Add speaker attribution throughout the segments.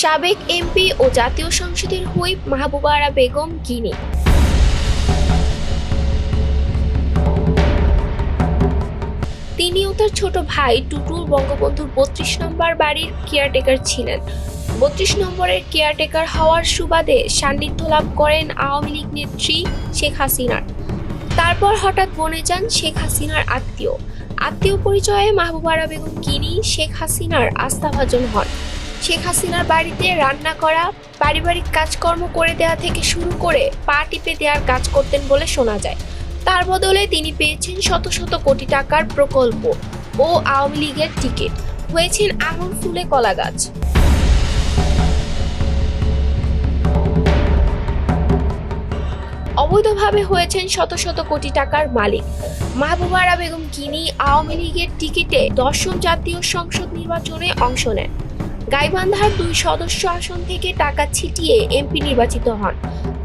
Speaker 1: সাবেক এমপি ও জাতীয় সংসদের হুইপ মাহবুবা আরা বেগম গিনি। তিনি ও তার ছোট ভাই টুটুল বঙ্গবন্ধুর বত্রিশ নম্বর বাড়ির কেয়ারটেকার ছিলেন। বত্রিশ নম্বরের কেয়ারটেকার হওয়ার সুবাদে সান্নিধ্য লাভ করেন আওয়ামী লীগ নেত্রী শেখ হাসিনার। তারপর হঠাৎ বনে যান শেখ হাসিনার আত্মীয়। আত্মীয় পরিচয়ে মাহবুবারা বেগম কিনি শেখ হাসিনার আস্থাভাজন হন। শেখ হাসিনার বাড়িতে রান্না করা, পারিবারিক কাজকর্ম করে দেওয়া থেকে শুরু করে পা টিপে দেওয়ার কাজ করতেন বলে শোনা যায়। তার বদলে তিনি পেয়েছেন শত শত কোটি টাকার প্রকল্প ও আওয়ামী লীগের টিকিট। হয়েছেন আঙুর ফুলে কলা গাছ। অবৈধভাবে হয়েছেন শত শত কোটি টাকার মালিক। মাহবুবারা বেগম কিনি আওয়ামী লীগের টিকিটে দশম জাতীয় সংসদ নির্বাচনে অংশ নেন। গাইবান্ধার দুই সদস্য আসন থেকে টাকা ছিটিয়ে এমপি নির্বাচিত হন।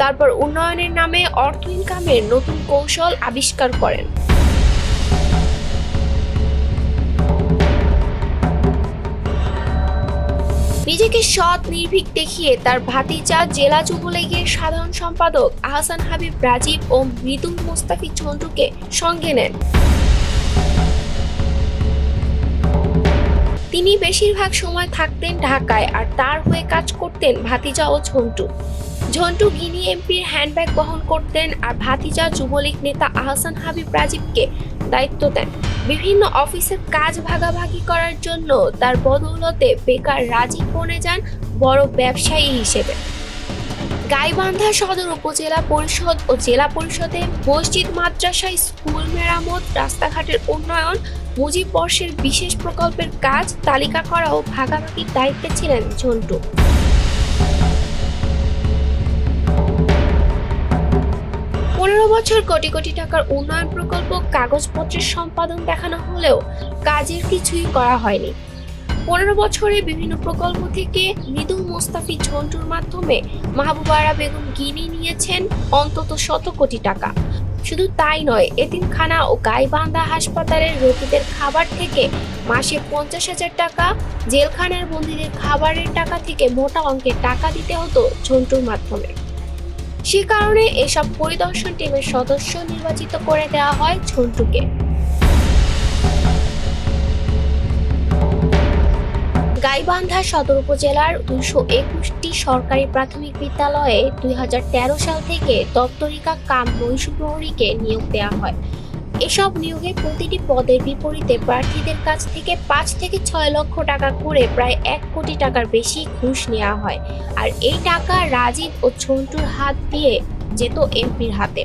Speaker 1: তারপর উন্নয়নের নামে অর্থ ইনকামের নতুন কৌশল আবিষ্কার করেন। নিজেকে সৎ, নির্ভীক দেখিয়ে তার ভাতিজা জেলা যুবলীগের সাধারণ সম্পাদক আহসান হাবিব রাজীব ও মৃদুল মোস্তাফি ঝন্টুকে সঙ্গে নেন। তিনি বেশিরভাগ সময় থাকতেন ঢাকায় আর তার হয়ে কাজ করতেন ভাতিজা ও ঝন্টু। ঝন্টু গিনি এমপির হ্যান্ডব্যাগ বহন করতেন আর ভাতিজা যুবলীগ নেতা আহসান হাবিব রাজীবকে দায়িত্ব দেন। বিভিন্ন অফিসের কাজ ভাগাভাগি করার জন্য তার বদৌলতে বেকার রাজীব বনে যান বড় ব্যবসায়ী হিসেবে। গাইবান্ধা সদর উপজেলা পরিষদ ও জেলা পরিষদে মসজিদ, মাদ্রাসা, স্কুল, মেরামত, রাস্তাঘাটের উন্নয়ন মুজিব বর্ষের বিশেষ প্রকল্পের কাজ তালিকা করা ও ভাগাভাগির দায়িত্বে ছিলেন ঝন্টু। পনেরো বছর কোটি কোটি টাকার উন্নয়ন প্রকল্প কাগজপত্রের সম্পাদন দেখানো হলেও কাজের কিছুই করা হয়নি। পনেরো বছরে বিভিন্ন প্রকল্প থেকে মৃদুল মোস্তাফি ঝন্টুর মাধ্যমে মাহবুবারা বেগম গিনি নিয়েছেন অন্তত শত কোটি টাকা। শুধু তাই নয়, এতিমখানা ও গাইবান্ধা হাসপাতালের রোগীদের খাবার থেকে মাসে পঞ্চাশ হাজার টাকা, জেলখানার বন্দীদের খাবারের টাকা থেকে মোটা অঙ্কের টাকা দিতে হতো ঝন্টুর মাধ্যমে। সে কারণে এসব পরিদর্শন টিমের সদস্য নির্বাচিত করে দেওয়া হয় ঝন্টুকে। গাইবান্ধা সদর উপজেলার দুশো একুশটি সরকারি প্রাথমিক বিদ্যালয়ে দুই হাজার তেরো সাল থেকে দপ্তরিকা কাম নৈশ প্রহরীকে নিয়োগ দেওয়া হয়। এসব নিয়োগে প্রতিটি পদের বিপরীতে প্রার্থীদের কাছ থেকে পাঁচ থেকে ছয় লক্ষ টাকা করে প্রায় এক কোটি টাকার বেশি ঘুষ নেওয়া হয় আর এই টাকা রাজীব ও ছন্টুর হাত দিয়ে যেত এমপির হাতে।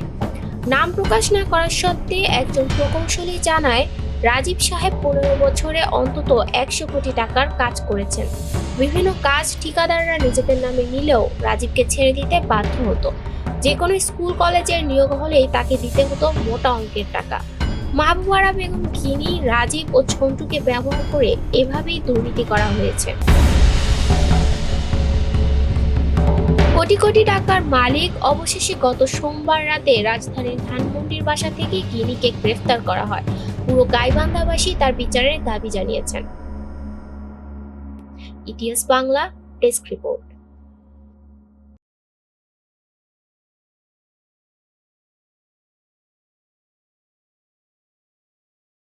Speaker 1: নাম প্রকাশ না করার সত্ত্বে একজন প্রকৌশলী জানায় রাজীব সাহেব পনেরো বছরে অন্তত একশো কোটি টাকার কাজ করেছেন। বিভিন্ন কাজ ঠিকাদাররা নিজেদের নামে নিলেও রাজীবকে ছেড়ে দিতে বাধ্য হতো। যে কোনো স্কুল, কলেজের নিয়োগ হলেই তাকে দিতে হতো মোটা অঙ্কের টাকা। মাহবুবারা বেগম কিনি রাজীব ও ছন্টুকে ব্যবহার করে এভাবেই দুর্নীতি করা হয়েছে। কোটি কোটি টাকার মালিক অবশেষে গত সোমবার রাতে রাজধানীর ধানমন্ডির বাসা থেকে গিনিকে গ্রেফতার করা হয়। পুরো গাইবান্ধাবাসী তার বিচারের দাবি জানিয়েছেন। ইতিহাস বাংলা ডেস্ক রিপোর্ট।